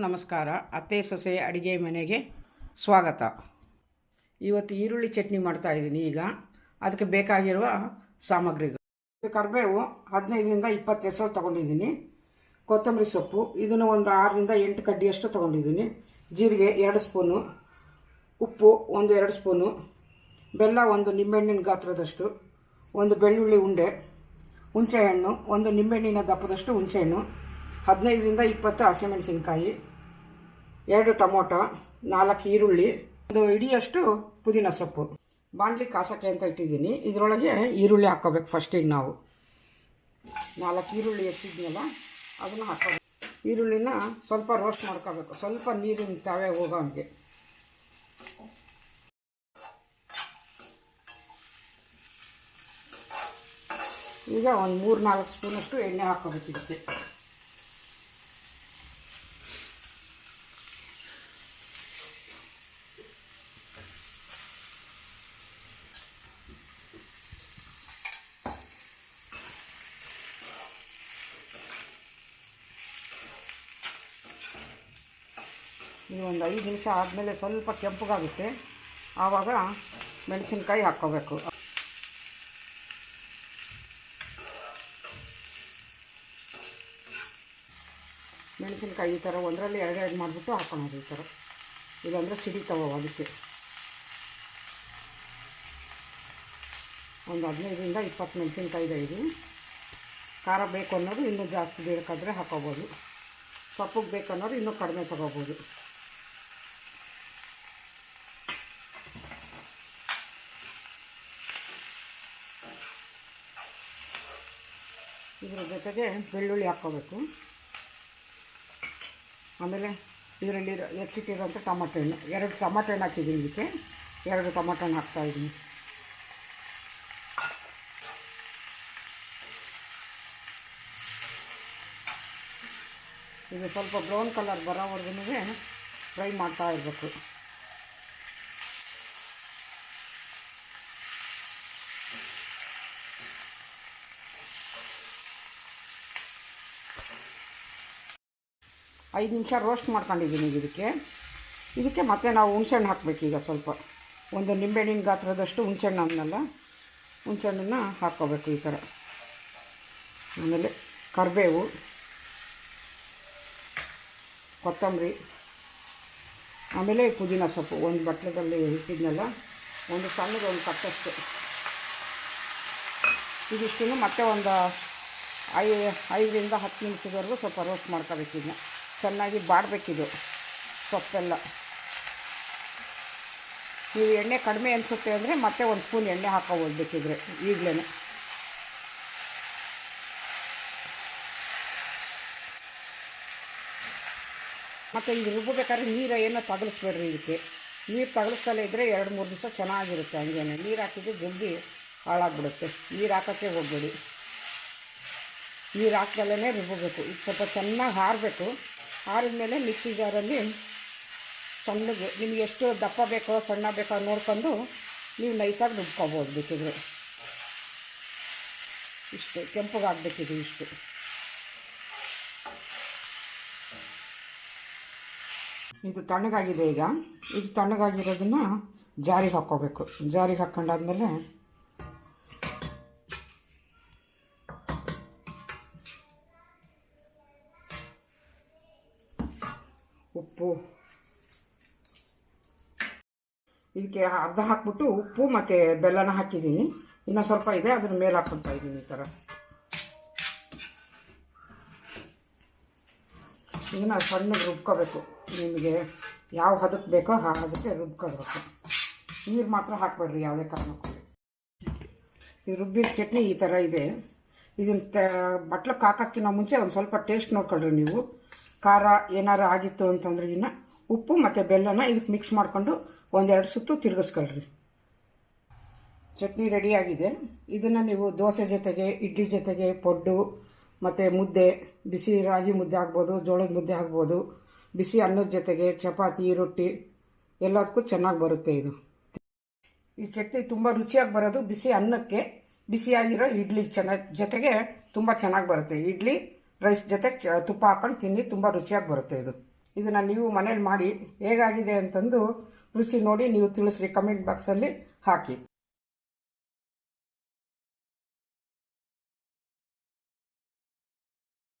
ನಮಸ್ಕಾರ. ಅತ್ತೆ ಸೊಸೆ ಅಡಿಗೆ ಮನೆಗೆ ಸ್ವಾಗತ. ಇವತ್ತು ಈರುಳ್ಳಿ ಚಟ್ನಿ ಮಾಡ್ತಾ ಇದ್ದೀನಿ ಈಗ. ಅದಕ್ಕೆ ಬೇಕಾಗಿರುವ ಸಾಮಗ್ರಿಗಳು. ಕರಿಬೇವು ಹದಿನೈದರಿಂದ ಇಪ್ಪತ್ತು ಹೆಸರು ತೊಗೊಂಡಿದ್ದೀನಿ. ಕೊತ್ತಂಬರಿ ಸೊಪ್ಪು, ಇದನ್ನು ಒಂದು ಆರರಿಂದ ಎಂಟು ಕಡ್ಡಿಯಷ್ಟು ತೊಗೊಂಡಿದ್ದೀನಿ. ಜೀರಿಗೆ ಎರಡು ಸ್ಪೂನು, ಉಪ್ಪು ಒಂದು ಎರಡು ಸ್ಪೂನು, ಬೆಲ್ಲ ಒಂದು ನಿಂಬೆಹಣ್ಣಿನ ಗಾತ್ರದಷ್ಟು, ಒಂದು ಬೆಳ್ಳುಳ್ಳಿ ಉಂಡೆ, ಹುಣಸೆಹಣ್ಣು, ಒಂದು ನಿಂಬೆಹಣ್ಣಿನ ದಪ್ಪದಷ್ಟು ಹುಣಸೆಹಣ್ಣು, ಹದಿನೈದರಿಂದ ಇಪ್ಪತ್ತು ಹಸಿಮೆಣಸಿನ್ಕಾಯಿ, ಎರಡು ಟೊಮೊಟೊ ನಾಲ್ಕು ಈರುಳ್ಳಿ, ಒಂದು ಇಡಿಯಷ್ಟು ಪುದೀನ ಸೊಪ್ಪು. ಬಾಣಲಿ ಕಾಸಕ್ಕೆ ಅಂತ ಇಟ್ಟಿದ್ದೀನಿ. ಇದರೊಳಗೆ ಈರುಳ್ಳಿ ಹಾಕ್ಕೋಬೇಕು ಫಸ್ಟಿಗೆ ನಾವು. ನಾಲ್ಕು ಈರುಳ್ಳಿ ಎತ್ತಿದ್ನಲ್ಲ, ಅದನ್ನು ಹಾಕೋಬೇಕು ಈರುಳ್ಳಿನ ಸ್ವಲ್ಪ ರೋಸ್ಟ್ ಮಾಡ್ಕೋಬೇಕು. ಸ್ವಲ್ಪ ನೀರು ತಾವೇ ಹೋಗೋ ಹಂಗೆ. ಈಗ ಒಂದು ಮೂರು ನಾಲ್ಕು ಸ್ಪೂನಷ್ಟು ಎಣ್ಣೆ ಹಾಕೋಬೇಕು ಇದು ಒಂದು ಐದು ನಿಮಿಷ ಆದಮೇಲೆ ಸ್ವಲ್ಪ ಕೆಂಪಗಾಗುತ್ತೆ. ಆವಾಗ ಮೆಣಸಿನ್ಕಾಯಿ ಹಾಕ್ಕೋಬೇಕು. ಮೆಣಸಿನ್ಕಾಯಿ ಈ ಥರ ಒಂದರಲ್ಲಿ ಎರಡು ಎರಡು ಮಾಡಿಬಿಟ್ಟು ಹಾಕೊಳ್ಳೋದು ಈ ಥರ. ಇಲ್ಲಾಂದರೆ ಸಿಡಿತಾವ ಅದಕ್ಕೆ. ಒಂದು ಹದಿನೈದರಿಂದ ಇಪ್ಪತ್ತು ಮೆಣಸಿನ್ಕಾಯಿ ಇದೆ ಇದು. ಖಾರ ಬೇಕು ಅನ್ನೋದು ಇನ್ನೂ ಜಾಸ್ತಿ ಬೇಕಾದರೆ ಹಾಕೋಬೋದು. ಸೊಪ್ಪಿಗೆ ಬೇಕನ್ನೋದು ಇನ್ನೂ ಕಡಿಮೆ ತಗೋಬೋದು. ಇದರ ಜೊತೆಗೆ ಬೆಳ್ಳುಳ್ಳಿ ಹಾಕ್ಕೋಬೇಕು. ಆಮೇಲೆ ಇದರಲ್ಲಿ ಎತ್ತಿಟ್ಟಿರೋಂಥ ಟೊಮಟೊ ಹಣ್ಣು. ಎರಡು ಟೊಮಟೊ ಹಣ್ಣು ಹಾಕಿದ್ದೀನಿ ಇದಕ್ಕೆ. ಎರಡು ಟೊಮಟೊ ಹಣ್ಣು ಹಾಕ್ತಾಯಿದ್ದೀನಿ ಇದು ಸ್ವಲ್ಪ ಬ್ರೌನ್ ಕಲರ್ ಬರೋವರೆಗೂ ಫ್ರೈ ಮಾಡ್ತಾ ಇರಬೇಕು. ಐದು ನಿಮಿಷ ರೋಸ್ಟ್ ಮಾಡ್ಕೊಂಡಿದ್ದೀನಿ ಇದಕ್ಕೆ. ಇದಕ್ಕೆ ಮತ್ತೆ ನಾವು ಹುಣ್ಸೆಹಣ್ಣು ಹಾಕಬೇಕು ಈಗ ಸ್ವಲ್ಪ. ಒಂದು ನಿಂಬೆಹಣ್ಣಿನ ಗಾತ್ರದಷ್ಟು ಹುಣ್ಸೆಹಣ್ಣು ಅನ್ನಲ್ಲ ಹುಣ್ಸೆಹಣ್ಣನ್ನು ಹಾಕ್ಕೋಬೇಕು ಈ ಥರ. ಆಮೇಲೆ ಕರಿಬೇವು, ಕೊತ್ತಂಬರಿ, ಆಮೇಲೆ ಪುದೀನ ಸೊಪ್ಪು. ಒಂದು ಬಟ್ಲದಲ್ಲಿ ಇಟ್ಟಿದ್ನಲ್ಲ? ಒಂದು ಸಣ್ಣದು ಒಂದು ಕಟ್ಟಷ್ಟು ಇದಿಷ್ಟು ಮತ್ತೆ ಒಂದು ಐ ಐದರಿಂದ ಹತ್ತು ನಿಮಿಷದವರೆಗೂ ಸ್ವಲ್ಪ ರೋಸ್ಟ್ ಮಾಡ್ಕೋಬೇಕು ಇದನ್ನ. ಚೆನ್ನಾಗಿ ಬಾಡಬೇಕಿದು ಸೊಪ್ಪೆಲ್ಲ. ನೀವು ಎಣ್ಣೆ ಕಡಿಮೆ ಅನಿಸುತ್ತೆ ಅಂದರೆ ಮತ್ತೆ ಒಂದು ಸ್ಪೂನ್ ಎಣ್ಣೆ ಹಾಕೋಬೇಕಿದ್ರೆ ಬೇಕಿದ್ರೆ ಈಗಲೇ ಮತ್ತು ಇದು ರುಬ್ಬಬೇಕಾದ್ರೆ ನೀರು ಏನೋ ತಗಲಿಸ್ಬೇಡ್ರಿ ಇದಕ್ಕೆ. ನೀರು ತಗಲಿಸ್ತಲೇ ಇದ್ದರೆ ಎರಡು, ಮೂರು ದಿವಸ ಚೆನ್ನಾಗಿರುತ್ತೆ ಹಂಗೇನೆ. ನೀರು ಹಾಕಿದ್ರೆ ಜಲ್ದಿ ಹಾಳಾಗ್ಬಿಡುತ್ತೆ. ನೀರು ಹಾಕೋಕ್ಕೆ ಹೋಗಬೇಡಿ. ನೀರು ಹಾಕ್ದಲ್ಲೇ ರುಬ್ಬಬೇಕು. ಇದು ಸ್ವಲ್ಪ ಚೆನ್ನಾಗಿ ಹಾರಬೇಕು. ಆರಿದ ಮೇಲೆ ಮಿಕ್ಸಿ ಜಾರಲ್ಲಿ ಸಣ್ಣಗೆ ನಿಮ್ಗೆ ಎಷ್ಟು ದಪ್ಪ ಬೇಕೋ, ಸಣ್ಣ ಬೇಕೋ ನೋಡ್ಕೊಂಡು ನೀವು ನೈಸಾಗಿ ರುಬ್ಕೋಬೋದು ಬೇಕಿದ್ರೆ ಇಷ್ಟು ಕೆಂಪಗಾಗಬೇಕಿದೆ ಇಷ್ಟು. ಇದು ತಣ್ಣಗಾಗಿದೆ ಈಗ. ಇದು ತಣ್ಣಗಾಗಿರೋದನ್ನು ಜಾರಿಗೆ ಹಾಕ್ಕೋಬೇಕು. ಜಾರಿಗೆ ಹಾಕ್ಕೊಂಡಾದ್ಮೇಲೆ ಉಪ್ಪು. ಇದಕ್ಕೆ ಅರ್ಧ ಹಾಕ್ಬಿಟ್ಟು ಉಪ್ಪು ಮತ್ತು ಬೆಲ್ಲನ ಹಾಕಿದ್ದೀನಿ. ಇನ್ನೂ ಸ್ವಲ್ಪ ಇದೆ ಅದನ್ನ ಮೇಲೆ ಹಾಕ್ಕೊಳ್ತಾ ಇದ್ದೀನಿ ಈ ಥರ. ಇನ್ನು ಸಣ್ಣಗೆ ರುಬ್ಕೋಬೇಕು. ನಿಮಗೆ ಯಾವ ಹದಕ್ಕೆ ಬೇಕೋ ಆ ಹದಕ್ಕೆ ರುಬ್ಕೋಬೇಕು. ನೀರು ಮಾತ್ರ ಹಾಕ್ಬೇಡ್ರಿ, ಯಾವುದೇ ಕಾರಣಕ್ಕೂ. ಈ ರುಬ್ಬಿದ ಚಟ್ನಿ ಈ ಥರ ಇದೆ. ಇದನ್ನ ಬಟ್ಲಕ್ಕೆ ಹಾಕೋಕ್ಕಿಂತ ಮುಂಚೆ ಒಂದು ಸ್ವಲ್ಪ ಟೇಸ್ಟ್ ನೋಡ್ಕೊಳ್ರಿ ನೀವು. ಖಾರ ಏನಾರು ಆಗಿತ್ತು ಅಂತಂದ್ರೆ ಇನ್ನು ಉಪ್ಪು ಮತ್ತು ಬೆಲ್ಲನ ಇದಕ್ಕೆ ಮಿಕ್ಸ್ ಮಾಡಿಕೊಂಡು ಒಂದೆರಡು ಸುತ್ತು ತಿರುಗಿಸ್ಕೊಳ್ರಿ. ಚಟ್ನಿ ರೆಡಿಯಾಗಿದೆ ಇದನ್ನು ನೀವು ದೋಸೆ ಜೊತೆಗೆ, ಇಡ್ಲಿ ಜೊತೆಗೆ, ಪೊಡ್ಡು ಮತ್ತು ಮುದ್ದೆ, ಬಿಸಿ ರಾಗಿ ಮುದ್ದೆ ಆಗ್ಬೋದು, ಜೋಳದ ಮುದ್ದೆ ಆಗ್ಬೋದು, ಬಿಸಿ ಅನ್ನದ ಜೊತೆಗೆ ಚಪಾತಿ, ರೊಟ್ಟಿ ಎಲ್ಲದಕ್ಕೂ ಚೆನ್ನಾಗಿ ಬರುತ್ತೆ ಇದು. ಈ ಚಟ್ನಿ ತುಂಬ ರುಚಿಯಾಗಿ ಬರೋದು ಬಿಸಿ ಅನ್ನಕ್ಕೆ, ಬಿಸಿಯಾಗಿರೋ ಇಡ್ಲಿ ಚೆನ್ನಾಗಿ, ಜೊತೆಗೆ ತುಂಬ ಚೆನ್ನಾಗಿ ಬರುತ್ತೆ. ಇಡ್ಲಿ ರೈಸ್ ಜೊತೆ ತುಪ್ಪ ಹಾಕೊಂಡು ತಿನ್ನಿ, ತುಂಬ ರುಚಿಯಾಗಿ ಬರುತ್ತೆ ಇದು. ಇದನ್ನು ನೀವು ಮನೇಲಿ ಮಾಡಿ ಹೇಗಾಗಿದೆ ಅಂತಂದು ರುಚಿ ನೋಡಿ ನೀವು ತಿಳಿಸ್ರಿ ಕಮೆಂಟ್ ಬಾಕ್ಸಲ್ಲಿ ಹಾಕಿ.